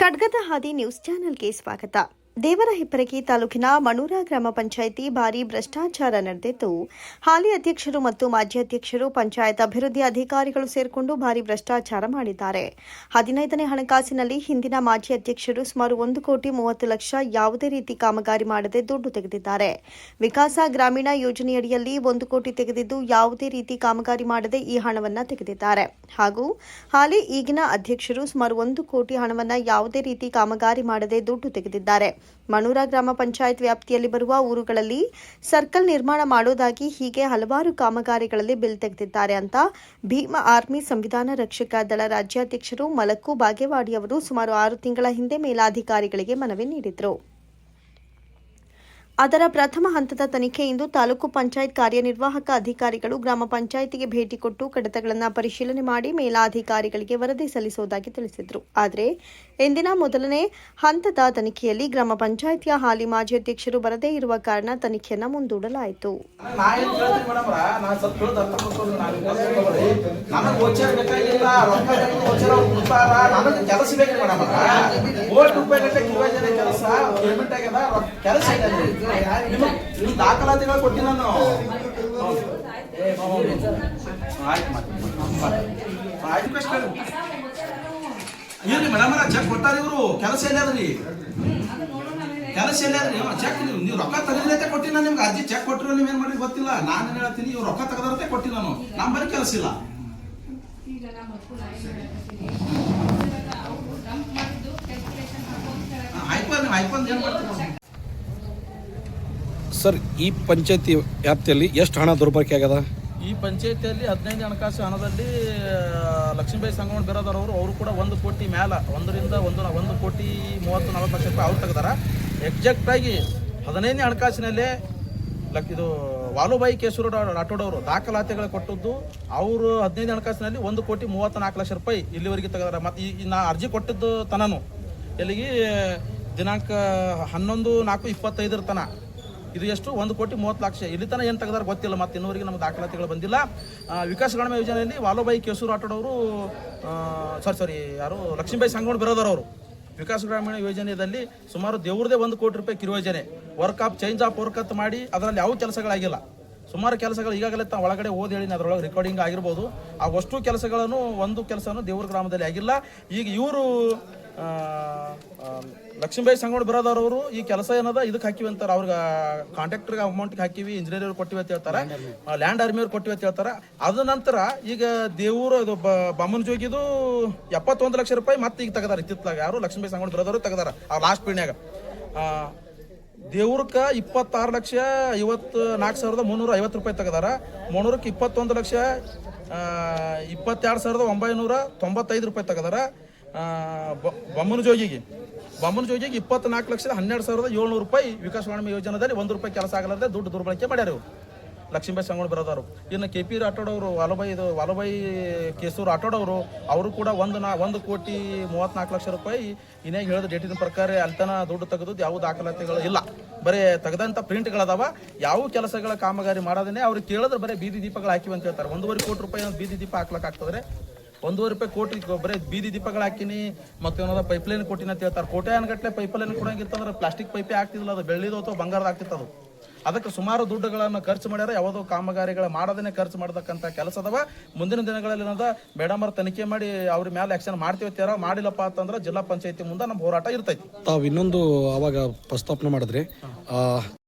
ಖಡ್ಗದ ಹಾದಿ ನ್ಯೂಸ್ ಚಾನೆಲ್ಗೆ ಸ್ವಾಗತ. ದೇವರ ಹಿಪ್ಪರಗಿ ತಾಲೂಕಿನ ಮಣೂರ ಗ್ರಾಮ ಪಂಚಾಯಿತಿ ಭಾರಿ ಭ್ರಷ್ಟಾಚಾರ ನಡೆದಿದ್ದು, ಹಾಲಿ ಅಧ್ಯಕ್ಷರು ಮತ್ತು ಮಾಜಿ ಅಧ್ಯಕ್ಷರು, ಪಂಚಾಯತ್ ಅಭಿವೃದ್ಧಿ ಅಧಿಕಾರಿಗಳು ಸೇರಿಕೊಂಡು ಭಾರಿ ಭ್ರಷ್ಟಾಚಾರ ಮಾಡಿದ್ದಾರೆ. ಹದಿನೈದನೇ ಹಣಕಾಸಿನಲ್ಲಿ ಹಿಂದಿನ ಮಾಜಿ ಅಧ್ಯಕ್ಷರು ಸುಮಾರು ಒಂದು ಕೋಟಿ ಮೂವತ್ತು ಲಕ್ಷ ಯಾವುದೇ ರೀತಿ ಕಾಮಗಾರಿ ಮಾಡದೆ ದುಡ್ಡು ತೆಗೆದಿದ್ದಾರೆ. ವಿಕಾಸ ಗ್ರಾಮೀಣ ಯೋಜನೆಯಡಿಯಲ್ಲಿ ಒಂದು ಕೋಟಿ ತೆಗೆದಿದ್ದು, ಯಾವುದೇ ರೀತಿ ಕಾಮಗಾರಿ ಮಾಡದೆ ಈ ಹಣವನ್ನು ತೆಗೆದಿದ್ದಾರೆ. ಹಾಗೂ ಹಾಲಿ ಈಗಿನ ಅಧ್ಯಕ್ಷರು ಸುಮಾರು ಒಂದು ಕೋಟಿ ಹಣವನ್ನು ಯಾವುದೇ ರೀತಿ ಕಾಮಗಾರಿ ಮಾಡದೆ ದುಡ್ಡು ತೆಗೆದಿದ್ದಾರೆ. ಮಣೂರ ಗ್ರಾಮ ಪಂಚಾಯತ್ ವ್ಯಾಪ್ತಿಯಲ್ಲಿ ಬರುವ ಊರುಗಳಲ್ಲಿ ಸರ್ಕಲ್ ನಿರ್ಮಾಣ ಮಾಡೋದಾಗಿ ಹೀಗೆ ಹಲವಾರು ಕಾಮಗಾರಿಗಳಲ್ಲಿ ಬಿಲ್ ತೆಗೆದಿದ್ದಾರೆ ಅಂತ ಭೀಮ ಆರ್ಮಿ ಸಂವಿಧಾನ ರಕ್ಷಕ ದಳ ರಾಜ್ಯಾಧ್ಯಕ್ಷರು ಮಲಕ್ಕು ಬಾಗೇವಾಡಿ ಅವರು ಸುಮಾರು ಆರು ತಿಂಗಳ ಹಿಂದೆ ಮೇಲಾಧಿಕಾರಿಗಳಿಗೆ ಮನವಿ ನೀಡಿದರು. ಅದರ ಪ್ರಥಮ ಹಂತದ ತನಿಖೆ ಇಂದು ತಾಲೂಕು ಪಂಚಾಯತ್ ಕಾರ್ಯನಿರ್ವಾಹಕ ಅಧಿಕಾರಿಗಳು ಗ್ರಾಮ ಪಂಚಾಯಿತಿಗೆ ಭೇಟಿ ಕೊಟ್ಟು ಕಡತಗಳನ್ನು ಪರಿಶೀಲನೆ ಮಾಡಿ ಮೇಲಾಧಿಕಾರಿಗಳಿಗೆ ವರದಿ ಸಲ್ಲಿಸುವುದಾಗಿ ತಿಳಿಸಿದರು. ಆದರೆ ಇಂದಿನ ಮೊದಲನೇ ಹಂತದ ತನಿಖೆಯಲ್ಲಿ ಗ್ರಾಮ ಪಂಚಾಯಿತಿಯ ಹಾಲಿ ಮಾಜಿ ಅಧ್ಯಕ್ಷರು ಬರದೇ ಇರುವ ಕಾರಣ ತನಿಖೆಯನ್ನು ಮುಂದೂಡಲಾಯಿತು. ಕೆಲಸ ಕೊಡ್ತಾರ ಪೇಮೆಂಟ್ ಆಗ್ಯದ ಕೆಲಸ ನಿಮಗೆ ನಿಮ್ ದಾಖಲಾತಿಗಳು ಕೊಟ್ಟಿ ನಾನು ಆಯ್ತು ಮೇಡಮ್ ಚೆಕ್ ಕೊಟ್ಟಾರ ಇವರು. ಕೆಲಸ ಎಲ್ಲಾದ್ರಿ? ಕೆಲಸ ಎಲ್ಲಾದ್ರಿ? ಚೆಕ್ ನೀವು ನೀವು ರೊಕ್ಕ ತಗದೈತೆ ಕೊಟ್ಟಿಲ್ಲ ನಿಮ್ಗೆ. ಅರ್ಜಿ ಚೆಕ್ ಕೊಟ್ಟಿರೋ ನೀವ್ ಏನ್ ಮಾಡಿ ಗೊತ್ತಿಲ್ಲ. ನಾನು ಏನ್ ಹೇಳ್ತೀನಿ, ಇವ್ರು ರೊಕ್ಕ ತೆಗೆದಂತೆ ಕೊಟ್ಟಿ ನಾನು ನಮ್ ಬರೀ ಕೆಲಸ ಇಲ್ಲ ಈಗ ನಮ್ಮ ಸ್ಕೂಲ್ ಅವರು ಡಂಪ್ ಮಾಡಿದ್ದು ಕ್ಯಾಲ್ಕುಲೇಷನ್ ಹಾಕೊಂಡು ಆಯ್ತು ನೀವು ಆಯ್ತು ಏನ್ ಮಾಡ್ತೀರಿ ಸರ್, ಈ ಪಂಚಾಯತಿ ವ್ಯಾಪ್ತಿಯಲ್ಲಿ ಎಷ್ಟು ಹಣ ದುರ್ಬಳಕೆ ಆಗ್ಯದ? ಈ ಪಂಚಾಯತಿಯಲ್ಲಿ ಹದಿನೈದು ಹಣಕಾಸು ಹಣದಲ್ಲಿ ಲಕ್ಷ್ಮೀಬಾಯಿ ಸಂಗಮಣ ಬಿರೋದರವರು ಅವರು ಕೂಡ ಒಂದು ಕೋಟಿ ಮೇಲೆ ಒಂದರಿಂದ ಒಂದು ಒಂದು ಕೋಟಿ ಮೂವತ್ತು, ನಲವತ್ತು ಲಕ್ಷ ರೂಪಾಯಿ ಅವ್ರು ತೆಗ್ದಾರ. ಎಕ್ಸಾಕ್ಟ್ ಆಗಿ ಹದಿನೈದನೇ ಹಣಕಾಸಿನಲ್ಲೇ, ಲಕ್, ಇದು ವಾಲುಬಾಯಿ ಕೇಸೂರು ರಾಠೋಡವರು ದಾಖಲಾತಿಗಳು ಕೊಟ್ಟದ್ದು, ಅವರು ಹದಿನೈದು ಹಣಕಾಸಿನಲ್ಲಿ ಒಂದು ಕೋಟಿ ಮೂವತ್ತು ನಾಲ್ಕು ಲಕ್ಷ ರೂಪಾಯಿ ಇಲ್ಲಿವರೆಗೆ ತೆಗೆದಾರ. ಮತ್ತು ಈ ನಾ ಅರ್ಜಿ ಕೊಟ್ಟಿದ್ದು ತನನು. ಎಲ್ಲಿಗೆ ದಿನಾಂಕ ಹನ್ನೊಂದು ನಾಲ್ಕು ಇಪ್ಪತ್ತೈದರ ತನ ಇದು ಎಷ್ಟು? ಒಂದು ಕೋಟಿ ಮೂವತ್ತು ಲಕ್ಷ. ಇಲ್ಲಿ ತನಕ ಏನು ತೆಗೆದಾರ ಗೊತ್ತಿಲ್ಲ, ಮತ್ತೆ ಇನ್ನೂವರೆಗೆ ನಮ್ಮ ದಾಖಲಾತಿಗಳು ಬಂದಿಲ್ಲ. ವಿಕಾಸ ಗ್ರಾಮ ಯೋಜನೆಯಲ್ಲಿ ವಾಲುಬಾಯಿ ಕೇಸೂರು ಆಟೋಡವರು ಸಾರಿ ಸಾರಿ ಯಾರು? ಲಕ್ಷ್ಮೀಬಾಯಿ ಸಂಗೋಡ್ ಬಿರೋದರವರು ವಿಕಾಸ ಗ್ರಾಮೀಣ ಯೋಜನೆಯಲ್ಲಿ ಸುಮಾರು ದೇವ್ರದೇ ಒಂದು ಕೋಟಿ ರೂಪಾಯಿ ಕಿರುಯೋಜನೆ work of change of work ಅಂತ ಮಾಡಿ ಅದರಲ್ಲಿ ಯಾವ ಕೆಲಸಗಳಾಗಿಲ್ಲ. ಸುಮಾರು ಕೆಲಸಗಳು ಈಗಾಗಲೇ ತಾವು ಒಳಗಡೆ ಓದಿ ಹೇಳಿ ಅದರೊಳಗೆ ರೆಕಾರ್ಡಿಂಗ್ ಆಗಿರ್ಬೋದು. ಆ, ಅಷ್ಟು ಕೆಲಸಗಳನ್ನು, ಒಂದು ಕೆಲಸನೂ ದೇವ್ರ ಗ್ರಾಮದಲ್ಲಿ ಆಗಿಲ್ಲ. ಈಗ ಇವರು ಲಕ್ಷ್ಮೀಬಾಯಿ ಸಂಗೋಡ್ ಬರೋದವ್ರವರು ಈ ಕೆಲಸ ಏನದ ಇದಕ್ಕೆ ಹಾಕಿವಿ ಅಂತಾರೆ. ಅವ್ರಿಗೆ ಕಾಂಟ್ರಾಕ್ಟರ್ಗೆ ಅಮೌಂಟ್ಗೆ ಹಾಕಿವಿ ಇಂಜಿನಿಯರ್ ಕೊಟ್ಟಿವಿ ಅಂತ ಹೇಳ್ತಾರೆ. ಲ್ಯಾಂಡ್ ಆರ್ಮಿಯವ್ರು ಕೊಟ್ಟಿವಿ ಅಂತ ಹೇಳ್ತಾರೆ. ಅದ ನಂತರ ಈಗ ದೇವರು ಅದು ಬಮ್ಮನ ಜೋಗಿದು ಎಪ್ಪತ್ತೊಂದು ಲಕ್ಷ ರೂಪಾಯಿ ಮತ್ತೆ ಈಗ ತೆಗದಾರ ಇತ್ತಿತ್ತಲಾಗ. ಯಾರು? ಲಕ್ಷ್ಮೀಬಾಯಿ ಸಂಗೋಡ್ ಬರೋದವ್ರು ತೆಗದಾರ ಆ ಲಾಸ್ಟ್ ಪೀಣ್ಯಾಗ. ದೇವ್ರಕ್ಕ ಇಪ್ಪತ್ತಾರು ಲಕ್ಷ ಐವತ್ತು ನಾಲ್ಕು ಸಾವಿರದ ಮುನ್ನೂರ ಐವತ್ತು ರೂಪಾಯಿ ತೆಗದಾರ. ಮುನ್ನೂರಕ್ಕೆ ಇಪ್ಪತ್ತೊಂದು ಲಕ್ಷ ಇಪ್ಪತ್ತೆರಡು ಸಾವಿರದ ಒಂಬೈನೂರ ತೊಂಬತ್ತೈದು ರೂಪಾಯಿ ತೆಗದಾರ. ಬೊಮ್ಮನ ಜೋಗಿಗೆ. ಬೊಮ್ಮನ ಜೋಗಿಗೆ ಇಪ್ಪತ್ನಾಲ್ಕು ಲಕ್ಷದ ಹನ್ನೆರಡು ಸಾವಿರದ ಏಳ್ನೂರು ರೂಪಾಯಿ ವಿಕಾಸ ಗ್ರಾಮ ಯೋಜನೆಯಲ್ಲಿ ಒಂದು ರೂಪಾಯಿ ಕೆಲಸ ಆಗಲಾರ್ದೆ ದುಡ್ಡು ದುರ್ಬಳಕೆ ಮಾಡ್ಯಾರ. ಲಕ್ಷ್ಮೀಬಾಯಿ ಸಂಗೊಳ್ಳಿ ಬರೋದವರು. ಇನ್ನು ಕೆ ಪಿ ರಾಠೋಡವರು ವಾಲಬಾಯಿ ಇದು, ವಾಲುಬಾಯಿ ಕೇಸೂರು ರಾಠೋಡ್ ಅವರು ಕೂಡ ಒಂದು ನಾ, ಒಂದು ಕೋಟಿ ಮೂವತ್ನಾಲ್ಕು ಲಕ್ಷ ರೂಪಾಯಿ ಇನ್ನೇ ಹೇಳಿದ ಡೇಟಿನ ಪ್ರಕಾರ ಅಲ್ತನ ದುಡ್ಡು ತೆಗೆದು ಯಾವ ದಾಖಲಾತಿಗಳು ಇಲ್ಲ. ಬರೀ ತೆಗೆದಂಥ ಪ್ರಿಂಟ್ಗಳದಾವ. ಯಾವ ಕೆಲಸಗಳ ಕಾಮಗಾರಿ ಮಾಡೋದನ್ನೇ ಅವ್ರಿಗೆ ಕೇಳಿದ್ರೆ ಬರೀ ಬೀದಿ ದೀಪಗಳು ಹಾಕಿವಿ ಅಂತ ಹೇಳ್ತಾರೆ. ಒಂದೂವರೆ ಕೋಟಿ ರೂಪಾಯಿ ಬೀದಿ ದೀಪ ಹಾಕ್ಲಕ್ಕೆ ಆಗ್ತದ್ರೆ ಒಂದೂವರೆ ರೂಪಾಯಿ ಕೋಟಿ, ಬರೀ ಬೀದಿ ದೀಪಗಳು ಹಾಕಿನಿ, ಮತ್ತೆ ಏನದ ಪೈಪ್ಲೈನ್ ಕೊಟ್ಟಿನ ಅಂತ ಹೇಳ್ತಾರೆ. ಕೋಟೆ ಪೈಪ್ ಪೈಪ್ಲೈನ್ ಕೊಡಂಗಿತ್ತಂದ್ರೆ ಪ್ಲಾಸ್ಟಿಕ್ ಪೈಪೇ ಆಗ್ತಿದಿಲ್ಲ ಅದು ಬೆಳ್ಳಿದು ಅಥವಾ ಬಂಗಾರದ ಆಗ್ತಿತ್ತು ಅದು ಅದಕ್ಕೆ ಸುಮಾರು ದುಡ್ಡುಗಳನ್ನು ಖರ್ಚು ಮಾಡ್ಯಾರ, ಯಾವುದೋ ಕಾಮಗಾರಿಗಳ ಮಾಡೋದನ್ನೇ ಖರ್ಚು ಮಾಡತಕ್ಕಂಥ ಕೆಲಸ ಅದಾವ. ಮುಂದಿನ ದಿನಗಳಲ್ಲಿ ಏನದ ಮೇಡಮ್ ಅವ್ರ ತನಿಖೆ ಮಾಡಿ ಅವ್ರ ಮೇಲೆ ಆಕ್ಷನ್ ಮಾಡ್ತೀವಿ ಅಂತಾರ ಮಾಡಿಲ್ಲಪ್ಪ ಅಂತಂದ್ರೆ ಜಿಲ್ಲಾ ಪಂಚಾಯತಿ ಮುಂದೆ ನಮ್ಮ ಹೋರಾಟ ಇರ್ತೈತಿ. ತಾವು ಇನ್ನೊಂದು ಅವಾಗ ಪ್ರಸ್ತಾಪನೆ ಮಾಡಿದ್ರಿ.